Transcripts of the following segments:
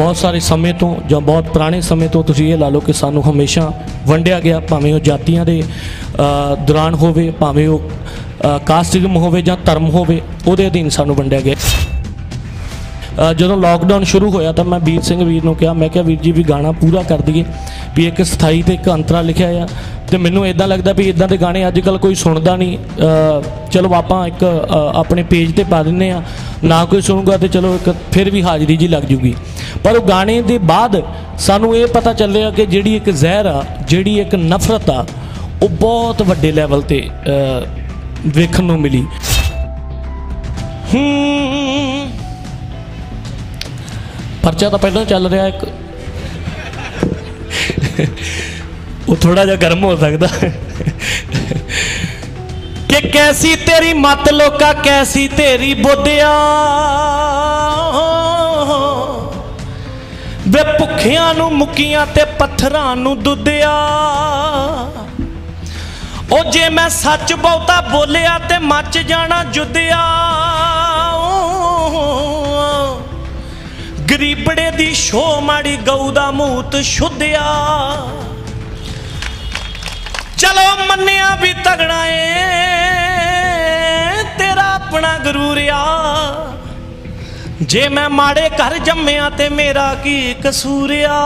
ਬਹੁਤ ਸਾਰੇ ਸਮੇਂ ਤੋਂ ਜਾਂ ਬਹੁਤ ਪੁਰਾਣੇ ਸਮੇਂ ਤੋਂ ਤੁਸੀਂ ਇਹ ਲਾ ਲਓ ਕਿ ਸਾਨੂੰ ਹਮੇਸ਼ਾ ਵੰਡਿਆ ਗਿਆ ਭਾਵੇਂ ਉਹ ਜਾਤੀਆਂ ਦੇ ਦੌਰਾਨ ਹੋਵੇ ਭਾਵੇਂ ਉਹ ਅ, ਕਾਸਟਿਜ਼ਮ ਹੋਵੇ ਜਾਂ ਧਰਮ ਹੋਵੇ ਉਹਦੇ ਅਧੀਨ ਸਾਨੂੰ ਵੰਡਿਆ ਗਿਆ। ਜਦੋਂ ਲਾਕਡਾਊਨ ਸ਼ੁਰੂ ਹੋਇਆ ਤਾਂ ਮੈਂ ਵੀਰ ਸਿੰਘ ਵੀਰ ਨੂੰ ਕਿਹਾ ਮੈਂ ਕਿਹਾ ਵੀਰ ਜੀ ਵੀ ਗਾਣਾ ਪੂਰਾ ਕਰ ਦਈਏ ਵੀ ਇੱਕ ਸਥਾਈ ਤੇ ਇੱਕ ਅੰਤਰਾ ਲਿਖਿਆ ਆ ਤੇ ਮੈਨੂੰ ਇਦਾਂ ਲੱਗਦਾ ਵੀ ਇਦਾਂ ਦੇ ਗਾਣੇ ਅੱਜ ਕੱਲ ਕੋਈ ਸੁਣਦਾ ਨਹੀਂ। ਚਲੋ ਆਪਾਂ ਇੱਕ ਆਪਣੇ ਪੇਜ ਤੇ ਪਾ ਦਿੰਨੇ ਆ ਨਾ ਕੋਈ ਸੁਣੂਗਾ ਤੇ ਚਲੋ ਇੱਕ ਫਿਰ ਵੀ ਹਾਜ਼ਰੀ ਜੀ ਲੱਗ ਜੂਗੀ। ਪਰ ਉਹ ਗਾਣੇ ਦੇ ਬਾਅਦ ਸਾਨੂੰ ਇਹ ਪਤਾ ਚੱਲਿਆ ਕਿ ਜਿਹੜੀ ਇੱਕ ਜ਼ਹਿਰ ਆ, ਜਿਹੜੀ ਇੱਕ ਨਫ਼ਰਤ ਆ, ਉਹ ਬਹੁਤ ਵੱਡੇ ਲੈਵਲ ਤੇ ਵੇਖਣ ਨੂੰ ਮਿਲੀ। ਪਰਚਾ ਤਾਂ ਪਹਿਲਾਂ ਚੱਲ ਰਿਹਾ ਇੱਕ। ਉਹ ਥੋੜਾ ਜਿਹਾ ਗਰਮ ਹੋ ਸਕਦਾ। ਕਿ ਕੈਸੀ ਤੇਰੀ ਮਤ ਲੋਕਾ, ਕੈਸੀ ਤੇਰੀ ਬੋਧਿਆ। ਵੇ ਭੁੱਖਿਆਂ ਨੂੰ ਮੁੱਕੀਆਂ ਤੇ ਪੱਥਰਾਂ ਨੂੰ ਦੁੱਧਿਆ। ਉਹ ਜੇ ਮੈਂ ਸੱਚ ਬਹੁਤਾ ਬੋਲਿਆ ਤੇ ਮੱਚ ਜਾਣਾ ਜੁੱਧਿਆ। ਗਰੀਬੜੇ ਦੀ ਸ਼ੋ ਮਾੜੀ ਗਊ ਦਾ ਮੂਤ ਸ਼ੁੱਧਿਆ ਚਲੋ ਮੰਨਿਆ ਵੀ ਤਗੜਾ ਏ, ਤੇਰਾ ਆਪਣਾ ਗਰੂਰਿਆ ਜੇ ਮੈਂ ਮਾੜੇ ਘਰ ਜੰਮਿਆ ਤੇ ਮੇਰਾ ਕੀ ਕਸੂਰਿਆ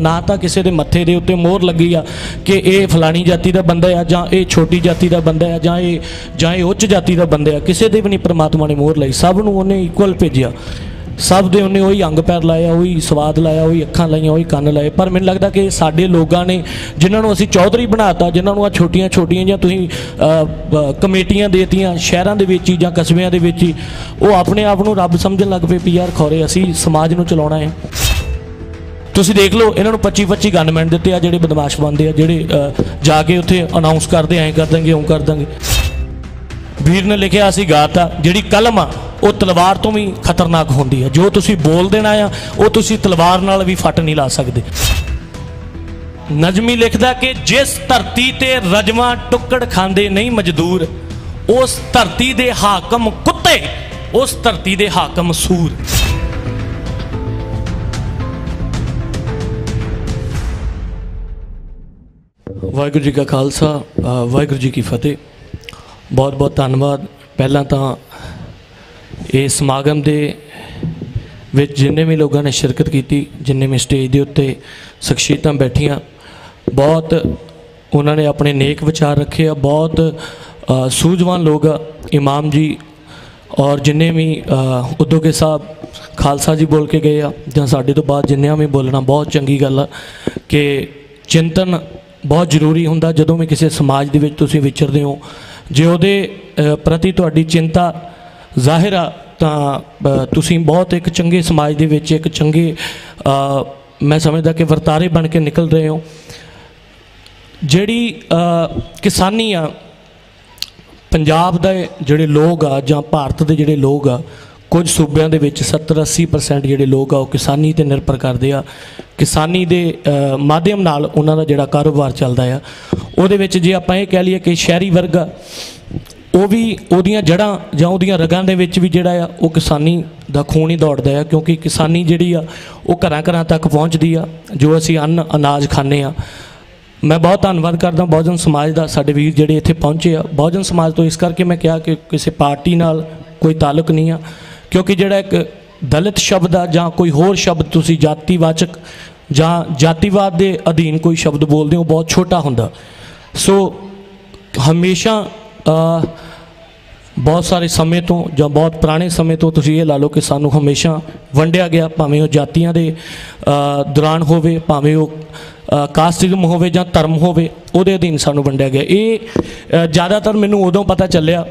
ਨਾ ਤਾਂ ਕਿਸੇ ਦੇ ਮੱਥੇ ਦੇ ਉੱਤੇ ਮੋਹਰ ਲੱਗੀ ਆ ਕਿ ਇਹ ਫਲਾਣੀ ਜਾਤੀ ਦਾ ਬੰਦਾ ਆ ਜਾਂ ਇਹ ਛੋਟੀ ਜਾਤੀ ਦਾ ਬੰਦਾ ਆ ਜਾਂ ਇਹ ਜਾਂ ਇਹ ਉੱਚ ਜਾਤੀ ਦਾ ਬੰਦਾ ਆ। ਕਿਸੇ ਦੇ ਵੀ ਨਹੀਂ ਪ੍ਰਮਾਤਮਾ ਨੇ ਮੋਹਰ ਲਈ, ਸਭ ਨੂੰ ਉਹਨੇ ਇਕੁਅਲ ਭੇਜਿਆ। ਸਭ ਦੇ ਉਹਨੇ ਉਹੀ ਅੰਗ ਪੈਰ ਲਾਇਆ ਉਹੀ ਸਵਾਦ ਲਾਇਆ ਉਹੀ ਅੱਖਾਂ ਲਾਈਆਂ ਉਹੀ ਕੰਨ ਲਾਏ। ਪਰ ਮੈਨੂੰ ਲੱਗਦਾ ਕਿ ਸਾਡੇ ਲੋਕਾਂ ਨੇ ਜਿਨ੍ਹਾਂ ਨੂੰ ਅਸੀਂ ਚੌਧਰੀ ਬਣਾਤਾ ਜਿਨ੍ਹਾਂ ਨੂੰ ਆ ਛੋਟੀਆਂ ਛੋਟੀਆਂ ਜਾਂ ਤੁਸੀਂ ਅ, ਬ- ਕਮੇਟੀਆਂ ਦੇਤੀਆਂ ਸ਼ਹਿਰਾਂ ਦੇ ਵਿੱਚ ਹੀ ਜਾਂ ਕਸਬਿਆਂ ਦੇ ਵਿੱਚ ਹੀ ਉਹ ਆਪਣੇ ਆਪ ਨੂੰ ਰੱਬ ਸਮਝਣ ਲੱਗ ਪਏ ਵੀ ਯਾਰ ਖੋਰੇ ਅਸੀਂ ਸਮਾਜ ਨੂੰ ਚਲਾਉਣਾ ਹੈ। ਤੁਸੀਂ ਦੇਖ ਲਓ ਇਹਨਾਂ ਨੂੰ 25 25 ਗਨਮੈਨ ਦਿੱਤੇ ਆ ਜਿਹੜੇ ਬਦਮਾਸ਼ ਬੰਦੇ ਆ ਜਿਹੜੇ ਜਾ ਕੇ ਉੱਥੇ ਅਨਾਉਂਸ ਕਰਦੇ ਐਂ ਕਰ ਦਾਂਗੇ ਉਹ ਕਰ ਦਾਂਗੇ ਵੀਰ ਨੇ ਲਿਖਿਆ ਸੀ ਗਾਤਾ ਜਿਹੜੀ ਕਲਮ ਆ ਉਹ ਤਲਵਾਰ ਤੋਂ ਵੀ ਖਤਰਨਾਕ ਹੁੰਦੀ ਹੈ। ਜੋ ਤੁਸੀਂ ਬੋਲ ਦੇਣਾ ਆ, ਉਹ ਤੁਸੀਂ ਤਲਵਾਰ ਨਾਲ ਵੀ ਫੱਟ ਨਹੀਂ ਲਾ ਸਕਦੇ। ਨਜਮੀ ਲਿਖਦਾ ਕਿ ਜਿਸ ਧਰਤੀ ਤੇ ਰਜਵਾ ਟੁੱਕੜ ਖਾਂਦੇ ਨਹੀਂ ਮਜ਼ਦੂਰ, ਉਸ ਧਰਤੀ ਦੇ ਹਾਕਮ ਕੁੱਤੇ, ਉਸ ਧਰਤੀ ਦੇ ਹਾਕਮ ਸੂਰ। ਵਾਹਿਗੁਰੂ ਜੀ ਕਾ ਖਾਲਸਾ ਵਾਹਿਗੁਰੂ ਜੀ ਕੀ ਫਤਿਹ। ਬਹੁਤ ਬਹੁਤ ਧੰਨਵਾਦ। ਪਹਿਲਾਂ ਤਾਂ ਇਹ ਸਮਾਗਮ ਦੇ ਵਿੱਚ ਜਿੰਨੇ ਵੀ ਲੋਕਾਂ ਨੇ ਸ਼ਿਰਕਤ ਕੀਤੀ ਜਿੰਨੇ ਵੀ ਸਟੇਜ ਦੇ ਉੱਤੇ ਸ਼ਖਸੀਅਤਾਂ ਬੈਠੀਆਂ ਬਹੁਤ ਉਹਨਾਂ ਨੇ ਆਪਣੇ ਨੇਕ ਵਿਚਾਰ ਰੱਖੇ ਆ ਬਹੁਤ ਸੂਝਵਾਨ ਲੋਕ ਆ ਇਮਾਮ ਜੀ ਔਰ ਜਿੰਨੇ ਵੀ ਅ, ਉਦੋਗੇ ਸਾਹਿਬ ਖਾਲਸਾ ਜੀ ਬੋਲ ਕੇ ਗਏ ਆ ਜਾਂ ਸਾਡੇ ਤੋਂ ਬਾਅਦ ਜਿੰਨਿਆਂ ਵੀ ਬੋਲਣਾ ਬਹੁਤ ਚੰਗੀ ਗੱਲ ਆ ਕਿ ਚਿੰਤਨ ਬਹੁਤ ਜ਼ਰੂਰੀ ਹੁੰਦਾ ਜਦੋਂ ਵੀ ਕਿਸੇ ਸਮਾਜ ਦੇ ਵਿੱਚ ਤੁਸੀਂ ਵਿਚਰਦੇ ਹੋ। ਜੇ ਉਹਦੇ ਪ੍ਰਤੀ ਤੁਹਾਡੀ ਚਿੰਤਾ ਜ਼ਾਹਿਰ ਆ, ਤਾਂ ਤੁਸੀਂ ਬਹੁਤ ਇੱਕ ਚੰਗੇ ਸਮਾਜ ਦੇ ਵਿੱਚ ਇੱਕ ਚੰਗੇ ਮੈਂ ਸਮਝਦਾ ਕਿ ਵਰਤਾਰੇ ਬਣ ਕੇ ਨਿਕਲ ਰਹੇ ਹੋ। ਜਿਹੜੀ ਕਿਸਾਨੀ ਆ, ਪੰਜਾਬ ਦੇ ਜਿਹੜੇ ਲੋਕ ਆ ਜਾਂ ਭਾਰਤ ਦੇ ਜਿਹੜੇ ਲੋਕ ਆ, ਕੁਝ ਸੂਬਿਆਂ ਦੇ ਵਿੱਚ 70 80% ਜਿਹੜੇ ਲੋਕ ਆ ਉਹ ਕਿਸਾਨੀ ਤੇ ਨਿਰਭਰ ਕਰਦੇ ਆ। ਕਿਸਾਨੀ ਦੇ ਮਾਧਿਅਮ ਨਾਲ ਉਹਨਾਂ ਦਾ ਜਿਹੜਾ ਕਾਰੋਬਾਰ ਚੱਲਦਾ ਆ। ਉਹਦੇ ਵਿੱਚ ਜੇ ਆਪਾਂ ਇਹ ਕਹਿ ਲਈਏ ਕਿ ਸ਼ਹਿਰੀ ਵਰਗ ਉਹ ਵੀ ਉਹਦੀਆਂ ਜੜ੍ਹਾਂ ਜਾਂ ਉਹਦੀਆਂ ਰਗਾਂ ਦੇ ਵਿੱਚ ਵੀ ਜਿਹੜਾ ਆ, ਉਹ ਕਿਸਾਨੀ ਦਾ ਖੂਨ ਹੀ ਦੌੜਦਾ ਆ, ਕਿਉਂਕਿ ਕਿਸਾਨੀ ਜਿਹੜੀ ਆ, ਉਹ ਘਰਾਂ ਘਰਾਂ ਤੱਕ ਪਹੁੰਚਦੀ ਆ, ਜੋ ਅਸੀਂ ਅੰਨ ਅਨਾਜ ਖਾਂਦੇ ਆ। ਮੈਂ ਬਹੁਤ ਧੰਨਵਾਦ ਕਰਦਾ ਬਹੁਜਨ ਸਮਾਜ ਦਾ, ਸਾਡੇ ਵੀਰ ਜਿਹੜੇ ਇੱਥੇ ਪਹੁੰਚੇ ਆ। ਬਹੁਜਨ ਸਮਾਜ ਤੋਂ ਇਸ ਕਰਕੇ ਮੈਂ ਕਿਹਾ ਕਿ ਕਿਸੇ ਪਾਰਟੀ ਨਾਲ ਕੋਈ ਤਾਲੁਕ ਨਹੀਂ ਆ, ਕਿਉਂਕਿ ਜਿਹੜਾ ਇੱਕ ਦਲਿਤ ਸ਼ਬਦ ਆ ਜਾਂ ਕੋਈ ਹੋਰ ਸ਼ਬਦ ਤੁਸੀਂ ਜਾਤੀਵਾਚਕ ਜਾਂ ਜਾਤੀਵਾਦ ਦੇ ਅਧੀਨ ਕੋਈ ਸ਼ਬਦ ਬੋਲਦੇ ਹੋ ਬਹੁਤ ਛੋਟਾ ਹੁੰਦਾ। ਸੋ ਹਮੇਸ਼ਾ ਬਹੁਤ ਸਾਰੇ ਸਮੇਂ ਤੋਂ ਜਾਂ ਬਹੁਤ ਪੁਰਾਣੇ ਸਮੇਂ ਤੋਂ ਤੁਸੀਂ ਇਹ ਲਾ ਲਓ ਕਿ ਸਾਨੂੰ ਹਮੇਸ਼ਾ ਵੰਡਿਆ ਗਿਆ ਭਾਵੇਂ ਉਹ ਜਾਤੀਆਂ ਦੇ ਦੌਰਾਨ ਹੋਵੇ ਭਾਵੇਂ ਉਹ ਅ, ਕਾਸਟਿਜ਼ਮ ਹੋਵੇ ਜਾਂ ਧਰਮ ਹੋਵੇ ਉਹਦੇ ਅਧੀਨ ਸਾਨੂੰ ਵੰਡਿਆ ਗਿਆ। ਇਹ ਜ਼ਿਆਦਾਤਰ ਮੈਨੂੰ ਉਦੋਂ ਪਤਾ ਚੱਲਿਆ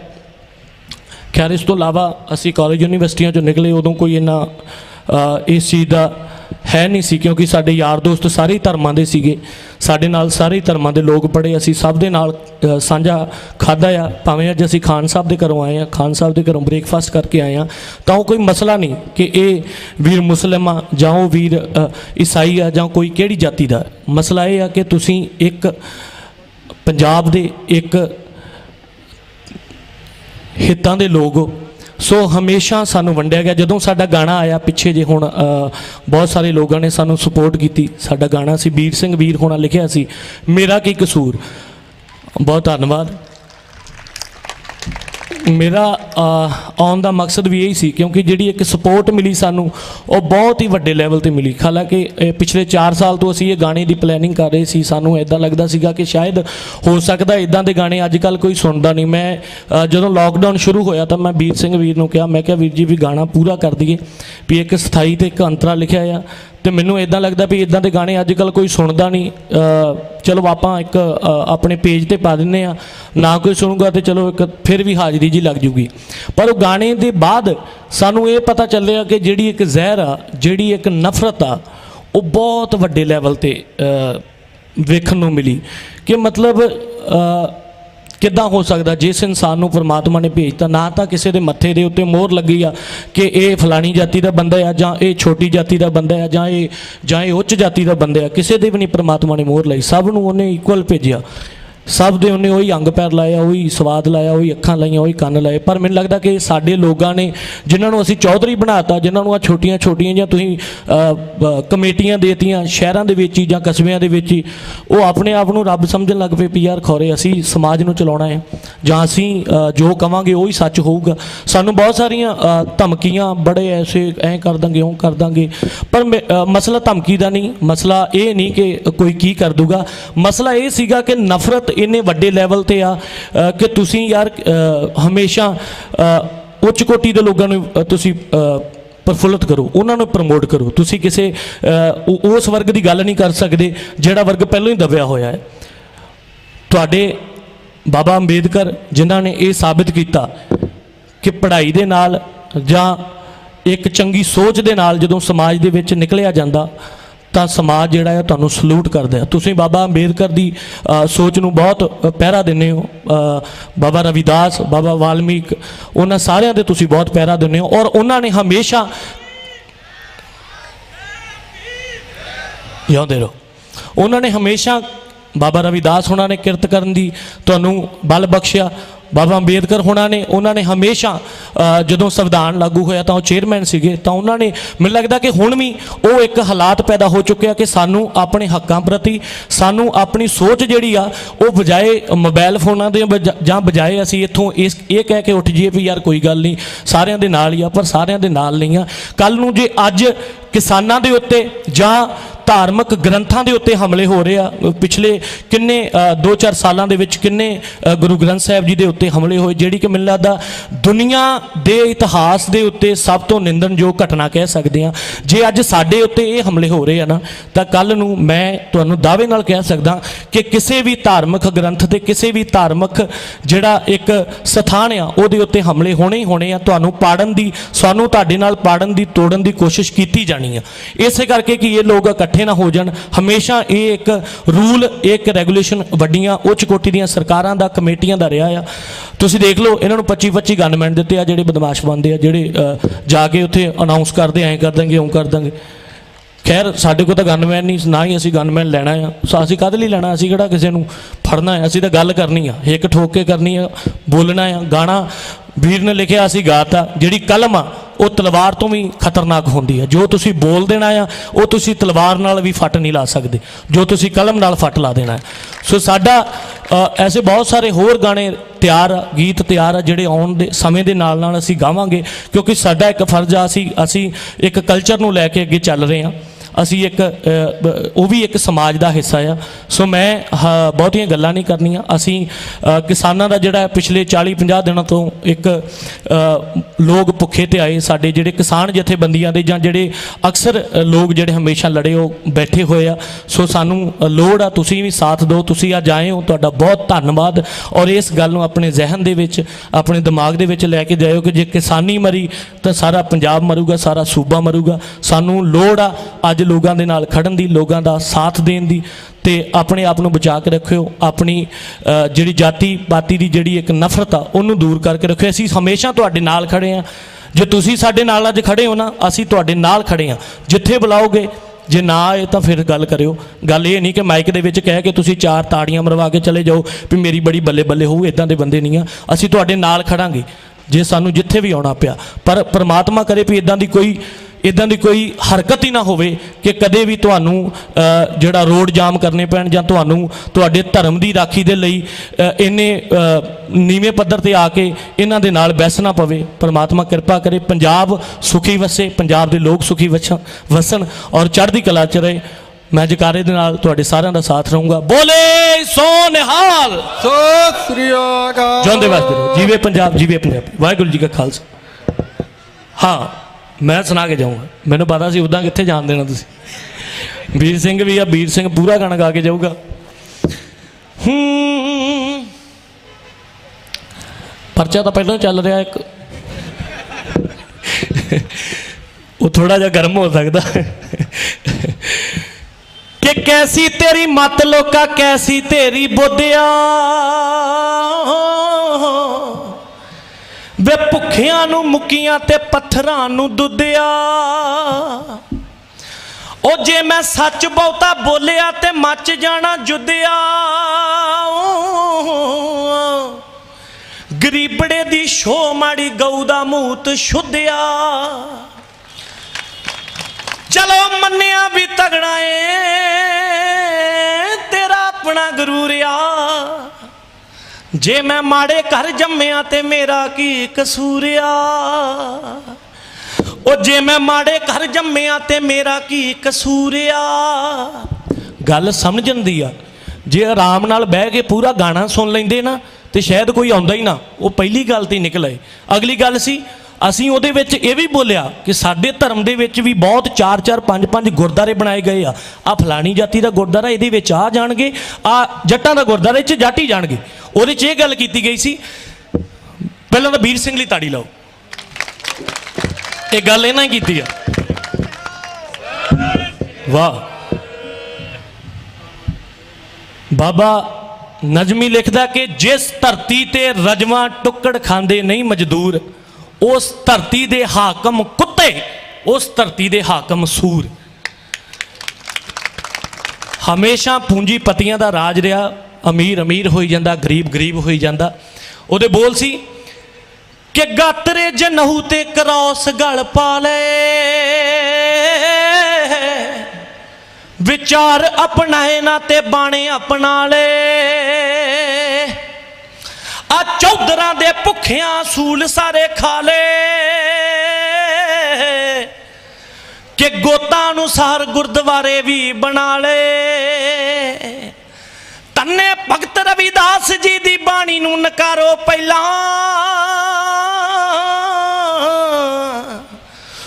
ਖੈਰ ਇਸ ਤੋਂ ਇਲਾਵਾ ਅਸੀਂ ਕਾਲਜ ਯੂਨੀਵਰਸਿਟੀਆਂ ਚੋਂ ਨਿਕਲੇ ਉਦੋਂ ਕੋਈ ਇੰਨਾ ਇਸ ਚੀਜ਼ ਦਾ ਹੈ ਨਹੀਂ ਸੀ ਕਿਉਂਕਿ ਸਾਡੇ ਯਾਰ ਦੋਸਤ ਸਾਰੇ ਧਰਮਾਂ ਦੇ ਸੀਗੇ। ਸਾਡੇ ਨਾਲ ਸਾਰੇ ਧਰਮਾਂ ਦੇ ਲੋਕ ਪੜੇ। ਅਸੀਂ ਸਭ ਦੇ ਨਾਲ ਸਾਂਝਾ ਖਾਦਾ ਆ। ਭਾਵੇਂ ਅੱਜ ਅਸੀਂ ਖਾਨ ਸਾਹਿਬ ਦੇ ਘਰੋਂ ਆਏ ਆ, ਖਾਨ ਸਾਹਿਬ ਦੇ ਘਰੋਂ ਬ੍ਰੇਕਫਾਸਟ ਕਰਕੇ ਆਏ ਆ। ਤਾਂ ਉਹ ਕੋਈ ਮਸਲਾ ਨਹੀਂ ਕਿ ਇਹ ਵੀਰ ਮੁਸਲਿਮ ਆ ਜਾਂ ਉਹ ਵੀਰ ਈਸਾਈ ਆ ਜਾਂ ਕੋਈ ਕਿਹੜੀ ਜਾਤੀ ਦਾ। ਮਸਲਾ ਇਹ ਆ ਕਿ ਤੁਸੀਂ ਇੱਕ ਪੰਜਾਬ ਦੇ ਇੱਕ ਹਿੱਤਾਂ ਦੇ ਲੋਕ ਸੋ ਹਮੇਸ਼ਾ ਸਾਨੂੰ ਵੰਡਿਆ ਗਿਆ। ਜਦੋਂ ਸਾਡਾ ਗਾਣਾ ਆਇਆ ਪਿੱਛੇ ਜੇ ਹੁਣ ਬਹੁਤ ਸਾਰੇ ਲੋਕਾਂ ਨੇ ਸਾਨੂੰ ਸਪੋਰਟ ਕੀਤੀ। ਸਾਡਾ ਗਾਣਾ ਸੀ ਵੀਰ ਸਿੰਘ ਵੀਰ ਹੋਣਾ ਲਿਖਿਆ ਸੀ, ਮੇਰਾ ਕੀ ਕਸੂਰ? ਬਹੁਤ ਧੰਨਵਾਦ। ਮੇਰਾ ਆਉਣ ਦਾ ਮਕਸਦ ਵੀ ਇਹੀ ਸੀ, ਕਿਉਂਕਿ ਜਿਹੜੀ ਇੱਕ ਸਪੋਰਟ ਮਿਲੀ ਸਾਨੂੰ, ਉਹ ਬਹੁਤ ਹੀ ਵੱਡੇ ਲੈਵਲ ਤੇ ਮਿਲੀ। ਹਾਲਾਂਕਿ, ਇਹ ਪਿਛਲੇ 4 ਸਾਲ ਤੋਂ ਅਸੀਂ ਇਹ ਗਾਣੇ ਦੀ ਪਲੈਨਿੰਗ ਕਰ ਰਹੇ ਸੀ, ਸਾਨੂੰ ਇਦਾਂ ਲੱਗਦਾ ਸੀਗਾ ਕਿ ਸ਼ਾਇਦ ਹੋ ਸਕਦਾ ਇਦਾਂ ਦੇ ਗਾਣੇ ਅੱਜ ਕੱਲ ਕੋਈ ਸੁਣਦਾ ਨਹੀਂ। ਮੈਂ ਜਦੋਂ ਲਾਕਡਾਊਨ ਸ਼ੁਰੂ ਹੋਇਆ ਤਾਂ ਮੈਂ ਵੀਰ ਸਿੰਘ ਵੀਰ ਨੂੰ ਕਿਹਾ, ਮੈਂ ਕਿਹਾ ਵੀਰ ਜੀ ਵੀ ਗਾਣਾ ਪੂਰਾ ਕਰ ਦਈਏ, ਵੀ ਇੱਕ ਸਥਾਈ ਤੇ ਇੱਕ ਅੰਤਰਾ ਲਿਖਿਆ ਆ ਤੇ ਮੈਨੂੰ ਇਦਾਂ ਲੱਗਦਾ ਵੀ ਇਦਾਂ ਦੇ ਗਾਣੇ ਅੱਜ ਕੱਲ ਕੋਈ ਸੁਣਦਾ ਨਹੀਂ। ਚਲੋ ਆਪਾਂ ਇੱਕ ਆਪਣੇ ਪੇਜ ਤੇ ਪਾ ਦਿੰਨੇ ਆ ਨਾ ਕੋਈ ਸੁਣੂਗਾ ਤੇ ਚਲੋ ਇੱਕ ਫਿਰ ਵੀ ਹਾਜ਼ਰੀ ਜੀ ਲੱਗ ਜੂਗੀ। ਪਰ ਉਹ ਗਾਣੇ ਦੇ ਬਾਅਦ ਸਾਨੂੰ ਇਹ ਪਤਾ ਚੱਲਿਆ ਕਿ ਜਿਹੜੀ ਇੱਕ ਜ਼ਹਿਰ ਆ, ਜਿਹੜੀ ਇੱਕ ਨਫ਼ਰਤ ਆ, ਉਹ ਬਹੁਤ ਵੱਡੇ ਲੈਵਲ ਤੇ ਵੇਖਣ ਨੂੰ ਮਿਲੀ। ਕਿ ਮਤਲਬ ਕਿੱਦਾਂ ਹੋ ਸਕਦਾ? ਜਿਸ ਇਨਸਾਨ ਨੂੰ ਪਰਮਾਤਮਾ ਨੇ ਭੇਜਤਾ, ਨਾ ਤਾਂ ਕਿਸੇ ਦੇ ਮੱਥੇ ਦੇ ਉੱਤੇ ਮੋਹਰ ਲੱਗੀ ਆ ਕਿ ਇਹ ਫਲਾਣੀ ਜਾਤੀ ਦਾ ਬੰਦਾ ਆ ਜਾਂ ਇਹ ਛੋਟੀ ਜਾਤੀ ਦਾ ਬੰਦਾ ਆ ਜਾਂ ਇਹ ਜਾਂ ਇਹ ਉੱਚ ਜਾਤੀ ਦਾ ਬੰਦਾ ਆ। ਕਿਸੇ ਦੇ ਵੀ ਨਹੀਂ ਪਰਮਾਤਮਾ ਨੇ ਮੋਹਰ ਲਈ। ਸਭ ਨੂੰ ਉਹਨੇ ਇਕੁਅਲ ਭੇਜਿਆ। ਸਭ ਦੇ ਉਹਨੇ ਉਹੀ ਅੰਗ ਪੈਰ ਲਾਇਆ ਉਹੀ ਸਵਾਦ ਲਾਇਆ ਉਹੀ ਅੱਖਾਂ ਲਾਈਆਂ ਉਹੀ ਕੰਨ ਲਾਏ। ਪਰ ਮੈਨੂੰ ਲੱਗਦਾ ਕਿ ਸਾਡੇ ਲੋਕਾਂ ਨੇ ਜਿਨ੍ਹਾਂ ਨੂੰ ਅਸੀਂ ਚੌਧਰੀ ਬਣਾਤਾ ਜਿਨ੍ਹਾਂ ਨੂੰ ਆ ਛੋਟੀਆਂ ਛੋਟੀਆਂ ਜਾਂ ਤੁਸੀਂ ਕਮੇਟੀਆਂ ਦੇਤੀਆਂ ਸ਼ਹਿਰਾਂ ਦੇ ਵਿੱਚ ਹੀ ਜਾਂ ਕਸਬਿਆਂ ਦੇ ਵਿੱਚ ਹੀ ਉਹ ਆਪਣੇ ਆਪ ਨੂੰ ਰੱਬ ਸਮਝਣ ਲੱਗ ਪਏ ਵੀ ਯਾਰ ਖੋਰੇ ਅਸੀਂ ਸਮਾਜ ਨੂੰ ਚਲਾਉਣਾ ਹੈ। ਜਾਂ ਅਸੀਂ ਅ, ਜੋ ਕਵਾਂਗੇ ਉਹੀ ਸੱਚ ਹੋਊਗਾ। ਸਾਨੂੰ ਬਹੁਤ ਸਾਰੀਆਂ ਧਮਕੀਆਂ ਬੜੇ ਐਸੇ ਐਂ ਕਰ ਦਾਂਗੇ ਉਹ ਕਰ ਦਾਂਗੇ। ਪਰ ਮਸਲਾ ਧਮਕੀ ਦਾ ਨਹੀਂ ਮਸਲਾ ਇਹ ਨਹੀਂ ਕਿ ਕੋਈ ਕੀ ਕਰ ਦੂਗਾ। ਮਸਲਾ ਇਹ ਸੀਗਾ ਕਿ ਨਫ਼ਰਤ ਇੰਨੇ ਵੱਡੇ ਲੈਵਲ ਤੇ ਆ ਕਿ ਤੁਸੀਂ ਯਾਰ ਹਮੇਸ਼ਾ ਉੱਚ ਕੋਟੀ ਦੇ ਲੋਕਾਂ ਨੂੰ ਤੁਸੀਂ ਅ, ਪ੍ਰਫੁੱਲਤ ਕਰੋ ਉਹਨਾਂ ਨੂੰ ਪ੍ਰਮੋਟ ਕਰੋ। ਤੁਸੀਂ ਕਿਸੇ ਉਸ ਵਰਗ ਦੀ ਗੱਲ ਨਹੀਂ ਕਰ ਸਕਦੇ ਜਿਹੜਾ ਵਰਗ ਪਹਿਲਾਂ ਹੀ ਦਬਿਆ ਹੋਇਆ ਹੈ। ਤੁਹਾਡੇ ਬਾਬਾ ਅੰਬੇਦਕਰ ਜਿਨ੍ਹਾਂ ਨੇ ਇਹ ਸਾਬਿਤ ਕੀਤਾ ਕਿ ਪੜ੍ਹਾਈ ਦੇ ਨਾਲ ਜਾਂ ਇੱਕ ਚੰਗੀ ਸੋਚ ਦੇ ਨਾਲ ਜਦੋਂ ਸਮਾਜ ਦੇ ਵਿੱਚ ਨਿਕਲਿਆ ਜਾਂਦਾ ਤਾਂ ਸਮਾਜ ਜਿਹੜਾ ਹੈ ਤੁਹਾਨੂੰ ਸਲੂਟ ਕਰਦਾ ਤੁਸੀਂ ਬਾਬਾ ਅੰਬੇਦਕਰ ਦੀ ਸੋਚ ਨੂੰ ਬਹੁਤ ਪਹਿਰਾ ਦਿੰਦੇ ਹੋ। ਬਾਬਾ ਰਵਿਦਾਸ, ਬਾਬਾ ਵਾਲਮੀਕ, ਉਹਨਾਂ ਸਾਰਿਆਂ ਦੇ ਤੁਸੀਂ ਬਹੁਤ ਪਹਿਰਾ ਦਿੰਦੇ ਹੋ। ਔਰ ਉਹਨਾਂ ਨੇ ਹਮੇਸ਼ਾ ਜਿਉਂਦੇ ਰਹੋ। ਉਹਨਾਂ ਨੇ ਹਮੇਸ਼ਾ ਬਾਬਾ ਰਵਿਦਾਸ ਉਹਨਾਂ ਨੇ ਕਿਰਤ ਕਰਨ ਦੀ, ਤੁਹਾਨੂੰ ਬਲ ਬਖਸ਼ਿਆ। ਬਾਬਾ ਅੰਬੇਦਕਰ ਹੋਣਾ ਨੇ, ਉਹਨਾਂ ਨੇ ਹਮੇਸ਼ਾ ਜਦੋਂ ਸੰਵਿਧਾਨ ਲਾਗੂ ਹੋਇਆ ਤਾਂ ਉਹ ਚੇਅਰਮੈਨ ਸੀਗੇ, ਤਾਂ ਉਹਨਾਂ ਨੇ, ਮੈਨੂੰ ਲੱਗਦਾ ਕਿ ਹੁਣ ਵੀ ਉਹ ਇੱਕ ਹਾਲਾਤ ਪੈਦਾ ਹੋ ਚੁੱਕਿਆ ਕਿ ਸਾਨੂੰ ਆਪਣੇ ਹੱਕਾਂ ਪ੍ਰਤੀ, ਸਾਨੂੰ ਆਪਣੀ ਸੋਚ ਜਿਹੜੀ ਆ, ਉਹ ਬਜਾਏ ਮੋਬਾਈਲ ਫੋਨਾਂ ਦੇ ਬਜਾ- ਜਾਂ ਬਜਾਏ ਅਸੀਂ ਇੱਥੋਂ ਇਸ, ਇਹ ਕਹਿ ਕੇ ਉੱਠ ਜਾਈਏ ਵੀ ਯਾਰ ਕੋਈ ਗੱਲ ਨਹੀਂ, ਸਾਰਿਆਂ ਦੇ ਨਾਲ ਹੀ ਆ, ਪਰ ਸਾਰਿਆਂ ਦੇ ਨਾਲ ਨਹੀਂ ਆ। ਕੱਲ ਨੂੰ ਜੇ ਅੱਜ ਕਿਸਾਨਾਂ ਦੇ ਉੱਤੇ ਜਾਂ ਧਾਰਮਿਕ ਗ੍ਰੰਥਾਂ ਦੇ ਉੱਤੇ ਹਮਲੇ ਹੋ ਰਹੇ ਆ। ਪਿਛਲੇ ਕਿੰਨੇ 2-4 ਸਾਲਾਂ ਦੇ ਵਿੱਚ ਕਿੰਨੇ ਗੁਰੂ ਗ੍ਰੰਥ ਸਾਹਿਬ ਜੀ ਦੇ ਉੱਤੇ ਹਮਲੇ ਹੋਏ, ਜਿਹੜੀ ਕਿ ਮੈਨੂੰ ਲੱਗਦਾ ਦੁਨੀਆ ਦੇ ਇਤਿਹਾਸ ਦੇ ਉੱਤੇ ਸਭ ਤੋਂ ਨਿੰਦਣਯੋਗ ਘਟਨਾ ਕਹਿ ਸਕਦੇ ਆ ਜੇ ਅੱਜ ਸਾਡੇ ਉੱਤੇ ਇਹ ਹਮਲੇ ਹੋ ਰਹੇ ਆ ਨਾ, ਤਾਂ ਕੱਲ ਨੂੰ ਮੈਂ ਤੁਹਾਨੂੰ ਦਾਅਵੇ ਨਾਲ ਕਹਿ ਸਕਦਾ ਕਿ ਕਿਸੇ ਵੀ ਧਾਰਮਿਕ ਗ੍ਰੰਥ ਤੇ ਕਿਸੇ ਵੀ ਧਾਰਮਿਕ ਜਿਹੜਾ ਇੱਕ ਸਥਾਨ ਆ, ਉਹਦੇ ਉੱਤੇ ਹਮਲੇ ਹੋਣੇ ਹੀ ਹੋਣੇ ਆ। ਤੁਹਾਨੂੰ ਪਾੜਨ ਦੀ, ਸਾਨੂੰ ਤੁਹਾਡੇ ਨਾਲ ਪਾੜਨ ਦੀ, ਤੋੜਨ ਦੀ ਕੋਸ਼ਿਸ਼ ਕੀਤੀ ਜਾਣੀ ਆ। ਇਸੇ ਕਰਕੇ ਕਿ ਇਹ ਲੋਕ ਇਕੱਠੇ ਨਾ ਹੋ ਜਾਣ। ਹਮੇਸ਼ਾ ਇਹ ਇੱਕ ਰੂਲ, ਇੱਕ ਰੈਗੂਲੇਸ਼ਨ ਵੱਡੀਆਂ, ਉੱਚ ਕੋਟੀ ਦੀਆਂ ਸਰਕਾਰਾਂ ਦਾ, ਕਮੇਟੀਆਂ ਦਾ ਰਿਹਾ ਆ। ਤੁਸੀਂ ਦੇਖ ਲਓ, ਇਹਨਾਂ ਨੂੰ 25 25 ਗਨਮੈਨ ਦਿੱਤੇ ਆ, ਜਿਹੜੇ ਬਦਮਾਸ਼ ਬੰਦੇ ਆ, ਜਿਹੜੇ ਜਾ ਕੇ ਉੱਥੇ ਅਨਾਉਂਸ ਕਰਦੇ, ਐਂ ਕਰ ਦਾਂਗੇ ਉਹ ਕਰ ਦਾਂਗੇ ਖੈਰ, ਸਾਡੇ ਕੋਲ ਤਾਂ ਗਨਮੈਨ ਨਹੀਂ, ਨਾ ਹੀ ਅਸੀਂ ਗਨਮੈਨ ਲੈਣਾ ਆ। ਸੋ, ਅਸੀਂ ਕਦ ਲਈ ਲੈਣਾ? ਅਸੀਂ ਕਿਹੜਾ ਕਿਸੇ ਨੂੰ ਫੜਨਾ ਆ? ਅਸੀਂ ਤਾਂ ਗੱਲ ਕਰਨੀ ਆ। ਹਿੱਕ ਠੋਕ ਕੇ ਕਰਨੀ ਆ, ਬੋਲਣਾ ਆ, ਗਾਣਾ। ਵੀਰ ਨੇ ਲਿਖਿਆ, ਅਸੀਂ ਗਾਤਾ। ਜਿਹੜੀ ਕਲਮ ਆ ਉਹ ਤਲਵਾਰ ਤੋਂ ਵੀ ਖਤਰਨਾਕ ਹੁੰਦੀ ਹੈ। ਜੋ ਤੁਸੀਂ ਬੋਲ ਦੇਣਾ ਆ ਉਹ ਤੁਸੀਂ ਤਲਵਾਰ ਨਾਲ ਵੀ ਫੱਟ ਨਹੀਂ ਲਾ ਸਕਦੇ। ਜੋ ਤੁਸੀਂ ਕਲਮ ਨਾਲ ਫੱਟ ਲਾ ਦੇਣਾ ਸੋ ਸਾਡਾ ਐਸੇ ਬਹੁਤ ਸਾਰੇ ਹੋਰ ਗਾਣੇ ਤਿਆਰ ਆ, ਗੀਤ ਤਿਆਰ ਆ ਜਿਹੜੇ ਆਉਣ ਦੇ ਸਮੇਂ ਦੇ ਨਾਲ ਨਾਲ ਅਸੀਂ ਗਾਵਾਂਗੇ ਕਿਉਂਕਿ ਸਾਡਾ ਇੱਕ ਫਰਜ਼ ਆ ਅਸੀਂ ਅਸੀਂ ਇੱਕ ਕਲਚਰ ਨੂੰ ਲੈ ਕੇ ਅੱਗੇ ਚੱਲ ਰਹੇ ਹਾਂ। ਅਸੀਂ ਇੱਕ ਉਹ ਵੀ ਇੱਕ ਸਮਾਜ ਦਾ ਹਿੱਸਾ ਆ। ਸੋ ਮੈਂ, ਹ- ਬਹੁਤੀਆਂ ਗੱਲਾਂ ਨਹੀਂ ਕਰਨੀਆਂ। ਅਸੀਂ ਕਿਸਾਨਾਂ ਦਾ ਜਿਹੜਾ ਪਿਛਲੇ 40 50 ਦਿਨਾਂ ਤੋਂ ਇੱਕ ਲੋਕ ਭੁੱਖੇ ਤੇ ਆਏ। ਸਾਡੇ ਜਿਹੜੇ ਕਿਸਾਨ ਜਥੇਬੰਦੀਆਂ ਦੇ ਜਾਂ ਜਿਹੜੇ ਅਕਸਰ ਲੋਕ ਜਿਹੜੇ ਹਮੇਸ਼ਾ ਲੜੇ, ਉਹ ਬੈਠੇ ਹੋਏ ਆ। ਸੋ ਸਾਨੂੰ ਲੋੜ ਆ, ਤੁਸੀਂ ਵੀ ਸਾਥ ਦਿਓ, ਤੁਸੀਂ ਅੱਜ ਆਏ ਹੋ। ਤੁਹਾਡਾ ਬਹੁਤ ਧੰਨਵਾਦ। ਔਰ ਇਸ ਗੱਲ ਨੂੰ ਆਪਣੇ ਜ਼ਿਹਨ ਦੇ ਵਿੱਚ, ਆਪਣੇ ਦਿਮਾਗ ਦੇ ਵਿੱਚ ਲੈ ਕੇ ਜਾਇਓ ਕਿ ਜੇ ਕਿਸਾਨੀ ਮਰੀ, ਤਾਂ ਸਾਰਾ ਪੰਜਾਬ ਮਰੂਗਾ, ਸਾਰਾ ਸੂਬਾ ਮਰੂਗਾ। ਸਾਨੂੰ ਲੋੜ ਆ, ਅੱਜ ਲੋਕਾਂ ਦੇ ਨਾਲ ਖੜਨ ਦੀ, ਲੋਕਾਂ ਦਾ ਸਾਥ ਦੇਣ ਦੀ ਤੇ ਆਪਣੇ ਆਪ ਨੂੰ ਬਚਾ ਕੇ ਰੱਖਿਓ। ਆਪਣੀ ਜਿਹੜੀ ਜਾਤੀ ਪਾਤੀ ਦੀ ਜਿਹੜੀ ਇੱਕ ਨਫ਼ਰਤ ਆ, ਉਹਨੂੰ ਦੂਰ ਕਰਕੇ ਰੱਖਿਓ। ਅਸੀਂ ਹਮੇਸ਼ਾ ਤੁਹਾਡੇ ਨਾਲ ਖੜੇ ਆ। ਜੇ ਤੁਸੀਂ ਸਾਡੇ ਨਾਲ ਅੱਜ ਖੜੇ ਹੋ ਨਾ, ਅਸੀਂ ਤੁਹਾਡੇ ਨਾਲ ਖੜੇ ਆ। ਜਿੱਥੇ ਬੁਲਾਓਗੇ, ਜੇ ਨਾ ਆਏ ਤਾਂ ਫਿਰ ਗੱਲ ਕਰਿਓ। ਗੱਲ ਇਹ ਨਹੀਂ ਕਿ ਮਾਈਕ ਦੇ ਵਿੱਚ ਕਹਿ ਕੇ ਤੁਸੀਂ ਚਾਰ ਤਾੜੀਆਂ ਮਰਵਾ ਕੇ ਚਲੇ ਜਾਓ ਵੀ ਮੇਰੀ ਬੜੀ ਬੱਲੇ ਬੱਲੇ ਹੋਊ ਇਦਾਂ ਦੇ ਬੰਦੇ ਨਹੀਂ ਆ। ਅਸੀਂ ਤੁਹਾਡੇ ਨਾਲ ਖੜਾਂਗੇ। ਜੇ ਸਾਨੂੰ ਜਿੱਥੇ ਵੀ ਆਉਣਾ ਪਿਆ, ਪਰ ਪ੍ਰਮਾਤਮਾ ਕਰੇ ਵੀ ਇਦਾਂ ਦੀ ਕੋਈ ਇਦਾਂ ਦੀ ਕੋਈ ਹਰਕਤ ਹੀ ਨਾ ਹੋਵੇ ਕਿ ਕਦੇ ਵੀ ਤੁਹਾਨੂੰ ਜਿਹੜਾ ਰੋਡ ਜਾਮ ਕਰਨੇ ਪੈਣ ਜਾਂ ਤੁਹਾਨੂੰ ਤੁਹਾਡੇ ਧਰਮ ਦੀ ਰਾਖੀ ਦੇ ਲਈ ਅ, ਨੀਵੇਂ ਪੱਧਰ ਤੇ ਆ ਕੇ ਇਹਨਾਂ ਦੇ ਨਾਲ ਬੈਸਣਾ ਪਵੇ। ਪ੍ਰਮਾਤਮਾ ਕਿਰਪਾ ਕਰੇ ਪੰਜਾਬ ਸੁਖੀ ਵਸੇ ਪੰਜਾਬ ਦੇ ਲੋਕ ਸੁਖੀ ਵਸਣ ਵਸਣ ਔਰ ਚੜ੍ਹਦੀ ਕਲਾ ਚ ਰਹੇ। ਮੈਂ ਜਕਾਰੇ ਦੇ ਨਾਲ ਤੁਹਾਡੇ ਸਾਰਿਆਂ ਦਾ ਸਾਥ ਰਹੂੰਗਾ। ਬੋਲੇ ਸੋ ਨਿਹਾਲ! ਸਤਿ ਸ੍ਰੀ ਅਕਾਲ! ਜਿਉਂਦੇ ਰਹੋ। ਜੀਵੇ ਪੰਜਾਬ ਜੀਵੇ ਪੰਜਾਬ। ਵਾਹਿਗੁਰੂ ਜੀ ਕਾ ਖਾਲਸਾ। ਹਾਂ। ਮੈਂ ਸੁਣਾ ਕੇ ਜਾਊਂਗਾ। ਮੈਨੂੰ ਪਤਾ ਸੀ ਉਦਾਂ ਕਿੱਥੇ ਜਾਣ ਦੇਣਾ ਤੁਸੀਂ। ਵੀਰ ਸਿੰਘ ਵੀ ਆ, ਵੀਰ ਸਿੰਘ ਪੂਰਾ ਗਾਣਾ ਗਾ ਕੇ ਜਾਊਗਾ। ਪਰਚਾ ਤਾਂ ਪਹਿਲਾਂ ਚੱਲ ਰਿਹਾ ਇੱਕ। ਉਹ ਥੋੜਾ ਜਿਹਾ ਗਰਮ ਹੋ ਸਕਦਾ। ਕਿ ਕੈਸੀ ਤੇਰੀ ਮਤ ਲੋਕਾ, ਕੈਸੀ ਤੇਰੀ ਬੋਧਿਆ। ਵੇ ਭੁੱਖਿਆਂ ਨੂੰ ਮੁੱਕੀਆਂ ਤੇ ਪੱਥਰਾਂ ਨੂੰ ਦੁੱਧਿਆ। ਉਹ ਜੇ ਮੈਂ ਸੱਚ ਬਹੁਤਾ ਬੋਲਿਆ ਤੇ ਮੱਚ ਜਾਣਾ ਜੁੱਦਿਆ ਗਰੀਬੜੇ ਦੀ ਸ਼ੋ ਮਾੜੀ ਗਊ ਦਾ ਮੂਤ ਸ਼ੁੱਧਿਆ ਚਲੋ ਮੰਨਿਆ ਵੀ ਤਗੜਾ ਏ, ਤੇਰਾ ਆਪਣਾ ਗਰੂਰ ਆ ਜੇ ਮੈਂ ਮਾੜੇ ਘਰ ਜੰਮਿਆ ਤੇ ਮੇਰਾ ਕੀ ਕਸੂਰਿਆ ਉਹ ਜੇ ਮੈਂ ਮਾੜੇ ਘਰ ਜੰਮਿਆ ਤੇ ਮੇਰਾ ਕੀ ਕਸੂਰਿਆ ਗੱਲ ਸਮਝਣ ਦੀ ਆ। ਜੇ ਆਰਾਮ ਨਾਲ ਬਹਿ ਕੇ ਪੂਰਾ ਗਾਣਾ ਸੁਣ ਲੈਂਦੇ ਨਾ ਤੇ ਸ਼ਾਇਦ ਕੋਈ ਆਉਂਦਾ ਹੀ ਨਾ। ਉਹ ਪਹਿਲੀ ਗੱਲ ਤੇ ਹੀ ਅਗਲੀ ਗੱਲ ਸੀ ਅਸੀਂ ਉਹਦੇ ਵਿੱਚ ਇਹ ਵੀ ਬੋਲਿਆ ਕਿ ਸਾਡੇ ਧਰਮ ਦੇ ਵਿੱਚ ਵੀ ਬਹੁਤ 4-4 5-5 ਗੁਰਦਾਰੇ ਬਣਾਏ ਗਏ ਆ। ਆ ਫਲਾਣੀ ਜਾਤੀ ਦਾ ਗੁਰਦਾਰਾ, ਇਹਦੇ ਵਿੱਚ ਆ ਜਾਣਗੇ ਆ ਜੱਟਾਂ ਦਾ ਗੁਰਦਾਰੇ 'ਚ ਜੱਟ ਹੀ ਜਾਣਗੇ। ਉਹਦੇ 'ਚ ਇਹ ਗੱਲ ਕੀਤੀ ਗਈ ਸੀ, ਪਹਿਲਾਂ ਤਾਂ ਵੀਰ ਸਿੰਘ ਲਈ ਤਾੜੀ ਲਾਓ। ਇਹ ਗੱਲ ਇਹਨਾਂ ਹੀ ਕੀਤੀ ਆ। ਵਾਹ। ਬਾਬਾ ਨਜਮੀ ਲਿਖਦਾ ਕਿ ਜਿਸ ਧਰਤੀ ਤੇ ਰਜਵਾਂ ਟੁੱਕੜ ਖਾਂਦੇ ਨਹੀਂ ਮਜ਼ਦੂਰ ਉਸ ਧਰਤੀ ਦੇ ਹਾਕਮ ਕੁੱਤੇ, ਉਸ ਧਰਤੀ ਦੇ ਹਾਕਮ ਸੂਰ। ਹਮੇਸ਼ਾ ਪੂੰਜੀਪਤੀਆਂ ਦਾ ਰਾਜ ਰਿਹਾ, ਅਮੀਰ ਅਮੀਰ ਹੋਈ ਜਾਂਦਾ, ਗਰੀਬ ਗਰੀਬ ਹੋਈ ਜਾਂਦਾ। ਉਹਦੇ ਬੋਲ ਸੀ ਕਿ ਗਾਤਰੇ ਜਨਹੂ ਤੇ ਕਰੌਸ ਗਲ ਪਾ ਲੈ। ਵਿਚਾਰ ਅਪਣਾਏ ਨਾ ਤੇ ਬਾਣੇ ਅਪਣਾ ਲੈ। ਆ ਚੌਧਰਾਂ ਦੇ ਭੁੱਖਿਆਂ ਸੂਲ ਸਾਰੇ ਖਾ ਲੈ ਕਿ ਗੋਤਾਂ ਅਨੁਸਾਰ ਗੁਰਦੁਆਰੇ ਵੀ ਬਣਾ ਲੈ ਤੰਨੇ ਭਗਤ ਰਵਿਦਾਸ ਜੀ ਦੀ ਬਾਣੀ ਨੂੰ ਨਕਾਰੋ ਪਹਿਲਾਂ।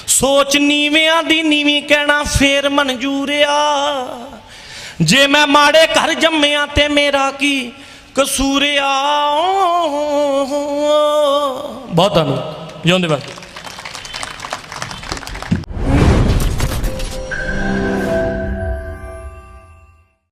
ਸੋਚ ਨੀਵਿਆਂ ਦੀ ਨੀਵੀਂ ਕਹਿਣਾ ਫੇਰ ਮਨਜੂਰਿਆ ਜੇ ਮੈਂ ਮਾੜੇ ਘਰ ਜੰਮਿਆ ਤੇ ਮੇਰਾ ਕੀ ਕਸੂਰਿਆ ਬਹੁਤ ਧੰਨਵਾਦ। ਜਿਉਂਦੇ ਵਾਸਤੇ